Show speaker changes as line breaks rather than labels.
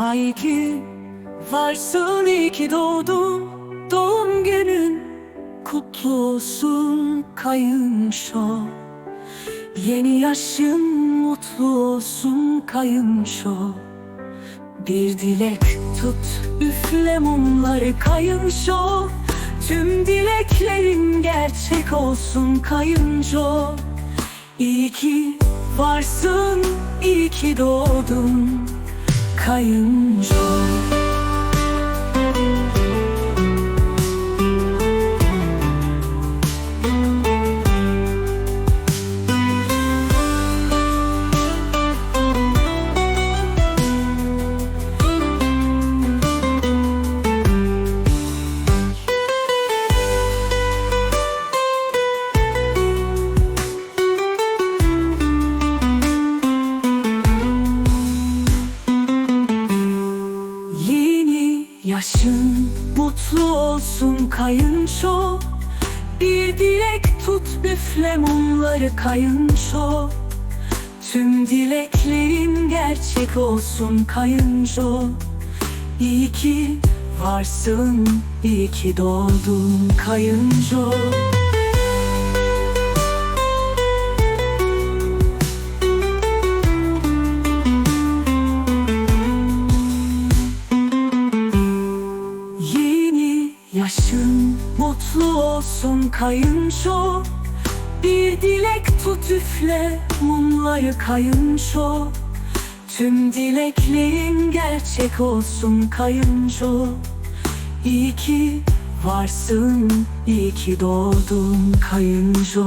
Ay ki varsın iyi ki doğdun. Doğum günün kutlu olsun kayınşo Yeni yaşın mutlu olsun kayınşo Bir dilek tut üfle mumları kayınşo Tüm dileklerin gerçek olsun kayınşo İyi ki varsın, iyi ki doğdun kayınço Yeni yaşın mutlu olsun kayınço. Bir dilek tut üfle mumları kayınço. Tüm dileklerin gerçek olsun kayınço. İyi ki varsın, iyi ki doğdun kayınço Yaşın mutlu olsun kayınço. Bir dilek tut üfle mumları kayınço. Tüm dileklerin gerçek olsun kayınço. İyi ki varsın, iyi ki doğdun kayınço